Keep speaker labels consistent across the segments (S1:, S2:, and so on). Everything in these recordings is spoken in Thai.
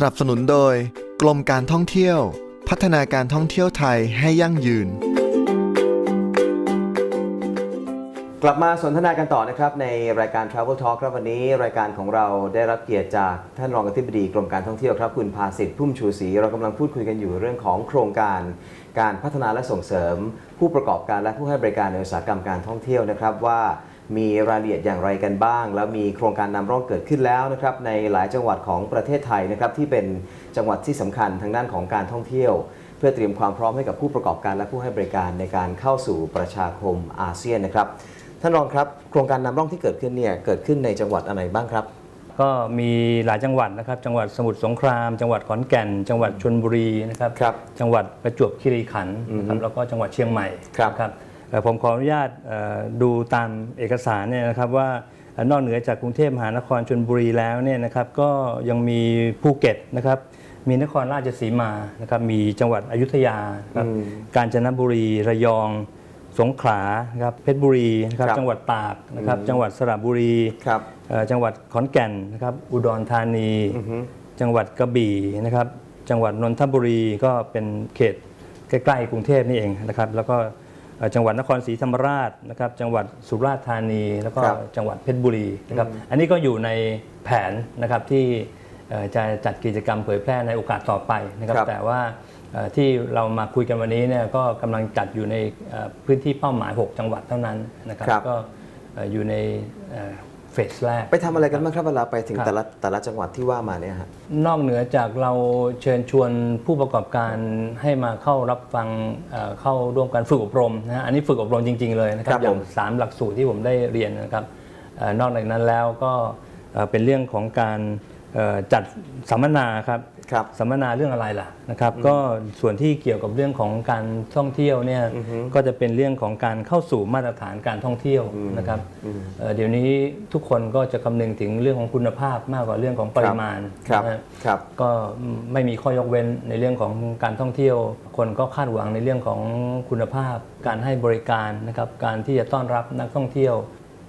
S1: สนับสนุนโดย กรมการท่องเที่ยว พัฒนาการท่องเที่ยวไทยให้ยั่งยืน
S2: กลับมาสนทนากันต่อนะครับ ในรายการ Travel Talk ครับวันนี้รายการของเราได้รับเกียรติจากท่านรองอธิบดีกรมการท่องเที่ยวครับคุณภาสิทธิ์พุ่มชูศรีเรากำลังพูดคุยกันอยู่เรื่องของโครงการ การพัฒนาและส่งเสริม ผู้ประกอบการและผู้ให้บริการในอุตสาหกรรมการท่องเที่ยวนะครับว่า มีรายละเอียดอย่างไรกันบ้าง แล้วมีโครงการนำร่องเกิดขึ้นแล้วนะครับในหลายจังหวัดของประเทศไทยนะครับที่เป็นจังหวัดที่สำคัญทางด้านของการท่องเที่ยว เพื่อเตรียมความพร้อมให้กับผู้ประกอบการและผู้ให้บริการในการเข้าสู่ประชาคมอาเซียนนะครับท่านรองครับโครงการนำร่องที่เกิดขึ้นเนี่ยเกิดขึ้นในจังหวัดอะไรบ้างครับ
S3: ก็มีหลายจังหวัดนะครับจังหวัดสมุทรสงคราม จังหวัดขอนแก่น จังหวัดชลบุรีนะครับ
S2: ครับ
S3: จังหวัดประจวบคีรีขันธ์นะครับ
S2: อือฮึ
S3: แล้วก็จังหวัดเชียงใหม่
S2: ครับ
S3: นะเอ่อ ผมขออนุญาตเอ่อดูตามเอกสารเนี่ยนะครับว่าเอ่อนอกเหนือจากกรุงเทพมหานครชลบุรีแล้วเนี่ยนะครับก็ยังมีภูเก็ตนะครับมีนครราชสีมานะครับมีจังหวัดอยุธยานะครับ
S2: อืม
S3: กาญจนบุรีระยองสงขลานะครับเพชรบุรีนะครับ
S2: ครับ
S3: จังหวัดตากนะครับ
S2: อืม
S3: จังหวัดสระบุรี
S2: ครับ
S3: เอ่อจังหวัดขอนแก่นนะครับอุดรธานี
S2: อือฮึ
S3: จังหวัดกระบี่นะครับจังหวัดนนทบุรีก็เป็นเขตใกล้ๆกรุงเทพนี่เองนะครับแล้วก็เอ่อ จังหวัดนครศรีธรรมราชนะครับจังหวัดสุราษฎร์ธานี แล้วก็
S2: ครับ
S3: จังหวัดเพชรบุรีนะครับ
S2: อืม
S3: อันนี้ก็อยู่ในแผนนะครับที่เอ่อจะจัดกิจกรรมเผยแพร่ในโอกาสต่อไปนะครับ
S2: ครับ
S3: แต่ว่าเอ่อที่เรามาคุยกันวันนี้เนี่ยก็กำลังจัดอยู่ในเอ่อพื้นที่เป้าหมาย 6 จังหวัดเท่านั้นนะครับ
S2: ครับ
S3: ก็เอ่ออยู่ในเอ่อเฟสแรก
S2: ไปทำอะไรกันบ้างครับเวลาไปถึง
S3: ครับ
S2: แต่ละแต่ละจังหวัดที่ว่ามาเนี่ยฮะ
S3: นอกเหนือจากเราเชิญชวนผู้ประกอบการให้มาเข้ารับฟังเอ่อเข้าร่วมการฝึกอบรมนะฮะอันนี้ฝึกอบรมจริง ๆ เลยนะค
S2: ครั
S3: รั
S2: บบ
S3: อย่า
S2: ผ
S3: ง
S2: ม
S3: สามหลักสูตรที่ผมได้เรียนนะครับเอ่อนอกจากนั้นแล้วก็เอ่อเป็นเรื่องของการเอ่อจัดสัมมนาครับ
S2: ครับ
S3: สัมมนาเรื่องอะไรล่ะนะครับ ก็ส่วนที่เกี่ยวกับเรื่องของการท่องเที่ยวเนี่ย
S2: อือฮึ
S3: ก็จะเป็นเรื่องของการเข้าสู่มาตรฐานการท่องเที่ยวนะครับ
S2: อืม
S3: เอ่อเดี๋ยวนี้ทุกคนก็จะคำนึงถึงเรื่องของคุณภาพมากกว่าเรื่องของปริมาณ
S2: ครับ
S3: นะฮะ
S2: ครับ
S3: ก็ไม่มีข้อยกเว้นในเรื่องของการท่องเที่ยว คนก็คาดหวังในเรื่องของคุณภาพ การให้บริการนะครับการที่จะต้อนรับนักท่องเที่ยว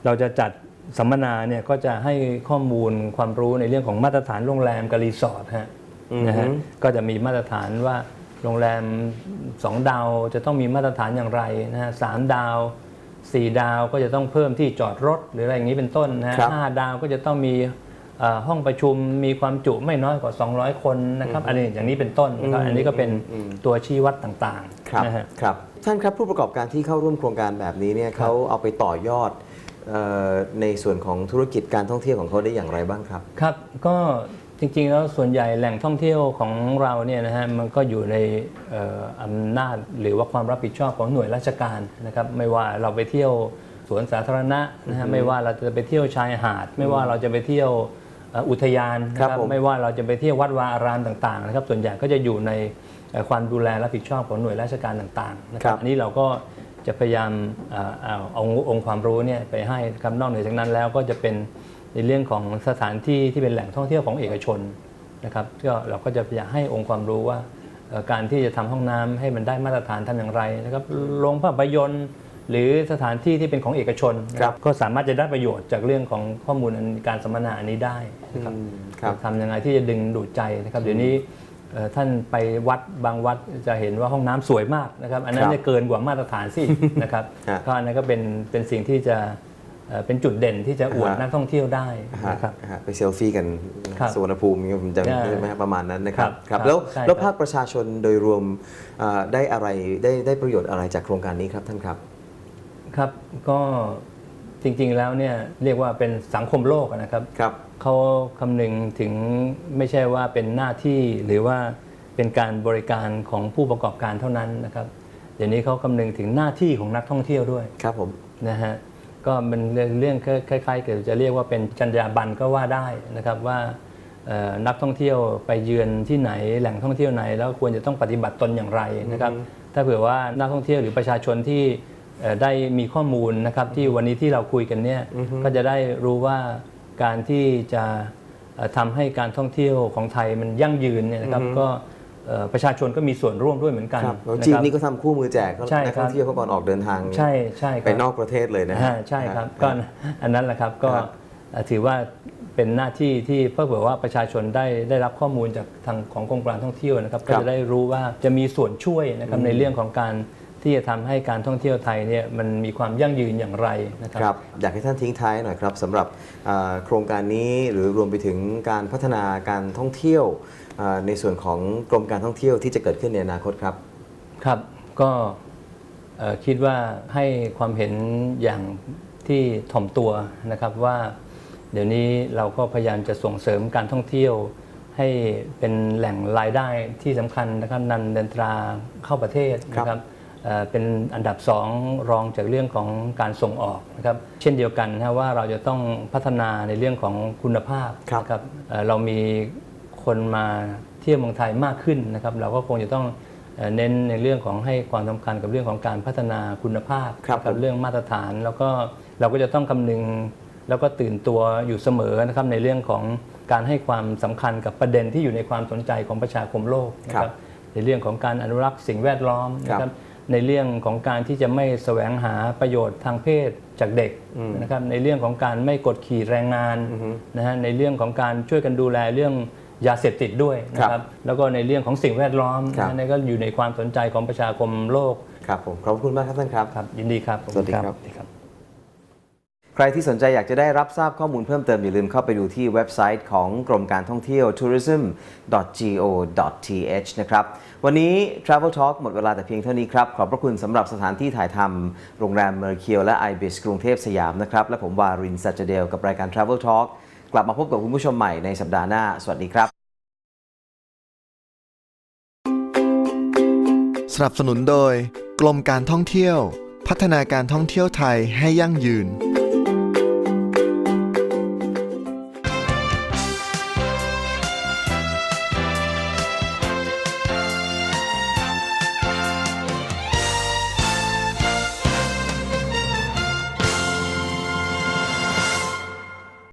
S3: เราจะจัดสัมมนาเนี่ยก็จะให้ข้อมูลความรู้ในเรื่องของมาตรฐานโรงแรมกับรีสอร์ทฮะ
S2: อือฮึ
S3: นะฮะก็จะมีมาตรฐานว่าโรงแรม 2 ดาวจะต้องมีมาตรฐานอย่างไรนะฮะสามดาว4ดาวก็จะต้องเพิ่มที่จอดรถ หรืออะไรอย่างนี้เป็นต้นนะฮะ
S2: ครับ
S3: ห้าดาวก็จะต้องมีเอ่อห้องประชุมมีความจุไม่น้อยกว่า 200 คนนะครับอะไรอย่างนี้เป็นต้นนะครับ
S2: อืม
S3: อันนี้ก็เป็น
S2: อืม
S3: ตัวชี้วัดต่าง
S2: ครับ
S3: ๆนะฮะ
S2: ครับท่านครับผู้ประกอบการที่เข้าร่วมโครงการแบบนี้เนี่ยเขาเอาไปต่อยอดเอ่อในส่วนของธุรกิจการท่องเที่ยวของเขาได้อย่างไรบ้างครับ
S3: ครับก็ จริงๆแล้วส่วนใหญ่แหล่งท่องเที่ยวของเราเนี่ยนะฮะมันก็อยู่ในเอ่ออำนาจหรือว่าความรับผิดชอบของหน่วยราชการนะครับไม่ว่าเราไปเที่ยวสวนสาธารณะนะฮะไม่ว่าเราจะไปเที่ยวชายหาด ไม่ว่าเราจะไปเที่ยวเอ่ออุทยานนะค
S2: ครั
S3: รั
S2: บบผม
S3: ไม่ว่าเราจะไปเที่ยววัดวาอารามต่างๆนะครับส่วนใหญ่ก็จะอยู่ในเอ่อความดูแลรับผิดชอบของหน่วยราชการต่างๆนะค
S2: ครั
S3: รับบอันนี้เราก็จะพยายามเอ่อเอาเอาองค์ความรู้เนี่ยไปให้นะครับนอกเหนือจากนั้นแล้วก็จะเป็น ในเรื่องของสถานที่ที่เป็นแหล่งท่องเที่ยวของเอกชนนะครับก็เราก็จะอยากให้องค์ความรู้ว่าเอ่อการที่จะทำห้องน้ำให้มันได้มาตรฐานทำอย่างไรนะครับโรงภาพยนตร์ หรือสถานที่ที่เป็นของเอกชนนะครับก็สามารถจะได้ประโยชน์จากเรื่องของข้อมูลอันการสัมมนาอันนี้ได้นะครับ
S2: อืมครับ
S3: ทำยังไงที่จะดึงดูดใจนะครับ เดี๋ยวนี้เอ่อท่านไปวัดบางวัดจะเห็นว่าห้องน้ำสวยมากนะครับ อันนั้
S2: คนรับ
S3: จะเกินกว่ามาตรฐานสินะครับ
S2: ฮะ
S3: ก็อันนั้นก็เป็นเป็นสิ่งที่จะ เอ่อเป็นจุดเด่นที่จะอวด
S2: ฮะ
S3: นักท่องเที่ยวได้
S2: ฮะ
S3: นะครับ
S2: ฮะไปเซลฟี่กัน
S3: ครับ
S2: สุวรรณภูมิเนี่ยผมจำ
S3: ใช่
S2: ได้ไหมฮะประมาณนั้นนะครับ
S3: ครับ
S2: ครับ
S3: ครับ
S2: แล้ว
S3: ใช่
S2: แล้ว
S3: ครับ
S2: ภาคประชาชนโดยรวมเอ่อได้อะไรได้ได้ประโยชน์อะไรจากโครงการนี้ครับท่านครับ
S3: ครับก็จริงๆแล้วเนี่ยเรียกว่าเป็นสังคมโลกอะนะครับ
S2: ครับ
S3: เขาคำนึงถึงไม่ใช่ว่าเป็นหน้าที่หรือว่าเป็นการบริการของผู้ประกอบการเท่านั้นนะครับเดี๋ยวนี้เขาคำนึงถึงหน้าที่ของนักท่องเที่ยวด้วย
S2: ครับผม
S3: นะฮะ ก็มันเรื่องคล้ายๆกับจะเรียกว่าเป็นจรรยาบรรณก็ว่าได้นะครับว่าเอ่อนักท่องเที่ยวไปเยือนที่ไหนแหล่งท่องเที่ยวไหน แล้วควรจะต้องปฏิบัติตนอย่างไรนะครับ ถ้าเผื่อว่านักท่องเที่ยวหรือประชาชนที่เอ่อได้มีข้อมูลนะครับที่วันนี้ที่เราคุยกันเนี่ยก็จะได้รู้ว่าการที่จะเอ่อทำให้การท่องเที่ยวของไทยมันยั่งยืนเนี่ยนะครับก็เอ่อ ประชาชนก็มีส่วนร่วมด้วยเหมือนกัน
S2: ครับแล้ว
S3: นะ
S2: จีน
S3: ครับ
S2: นี่ก็ทำคู่มือแจก
S3: ใช่
S2: นัก
S3: ครับ
S2: ท่องเที่ยวเขาก่อนออกเดินทาง
S3: ใช่ใช่ครับ
S2: ไปนอกประเทศเลยนะฮะ
S3: อ่าใช่ครับก็อันนั้นแหละครับก็
S2: ครับ
S3: เอ่อถือว่าเป็นหน้าที่ที่เพื่อเผื่อว่าประชาชนได้ได้รับข้อมูลจากทางของกรมการท่องเที่ยวนะครับก็
S2: ครับ
S3: จะได้รู้ว่าจะมีส่วนช่วยนะครับในเรื่องของการที่จะทำให้การท่องเที่ยวไทยเนี่ยมันมีความยั่งยืนอย่างไรนะครั
S2: ครับอยากให้ท่านทิ้งท้ายหน่อยครับสำหรับเอ่อโครงการนี้หรือรวมไปถึงการพัฒนาการท่องเที่ยวเอ่อ ในส่วนของกรมการท่องเที่ยวที่จะเกิดขึ้นในอนาคตครับ
S3: ครับก็เอ่อคิดว่าให้ความเห็นอย่างที่ถ่อมตัวนะครับว่า เดี๋ยวนี้เราก็พยายามจะส่งเสริมการท่องเที่ยว ให้เป็นแหล่งรายได้ที่สำคัญนะครับนันเดินตราเข้าประเทศนะครับเอ่อเป็นอันดับสองรองจากเรื่องของการส่งออกนะครับเช่นเดียวกันนะว่าเราจะต้องพัฒนาในเรื่องของคุณภาพ
S2: ครับ
S3: นะครับเอ่อเรามี คนมาเที่ยวเมืองไทยมากขึ้นนะครับ เราก็คงจะต้องเอ่อเน้นในเรื่องของให้ความสำคัญกับเรื่องของการพัฒนาคุณภาพ
S2: ครับ
S3: กับเรื่องมาตรฐาน แล้วก็เราก็จะต้องคำนึงแล้วก็ตื่นตัวอยู่เสมอนะครับในเรื่องของการให้ความสำคัญกับประเด็นที่อยู่ในความสนใจของประชาคมโลกนะค
S2: ครั
S3: รับบในเรื่องของการอนุรักษ์สิ่งแวดล้อมนะค
S2: ครั
S3: รับบในเรื่องของการที่จะไม่แสวงหาประโยชน์ทางเพศจากเด็กนะครับในเรื่องของการไม่กดขี่แรงงานนะฮะในเรื่องของการช่วยกันดูแลเรื่อง ยาเสพติดด้วยนะค
S2: ครั
S3: รับบแล้วก็ในเรื่องของสิ่งแวดล้อม
S2: ครับ
S3: นะนั่นก็อยู่ในความสนใจของประชาคมโลก
S2: ครับผมขอบคุณมากครับท่านครับ
S3: ครับ ยินดีครับ
S2: สวัสดีครับ
S3: สวัสดีครับ
S2: ใครที่สนใจอยากจะได้รับทราบข้อมูลเพิ่มเติมอย่าลืมเข้าไปดูที่เว็บไซต์ของกรมการท่องเที่ยว tourism.go.th นะครับวันนี้ Travel Talk หมดเวลาแต่เพียงเท่านี้ครับ ขอบพระคุณสำหรับสถานที่ถ่ายทำโรงแรมเมอร์เคียวและ ibis กรุงเทพสยามนะครับและผมวารินสัจเดลกับรายการ Travel Talk กลับมาพบกับคุณผู้ชมใหม่ในสัปดาห์หน้า สวัสดีครับ
S1: สนับสนุนโดย กรมการท่องเที่ยว พัฒนาการท่องเที่ยวไทยให้ยั่งยืน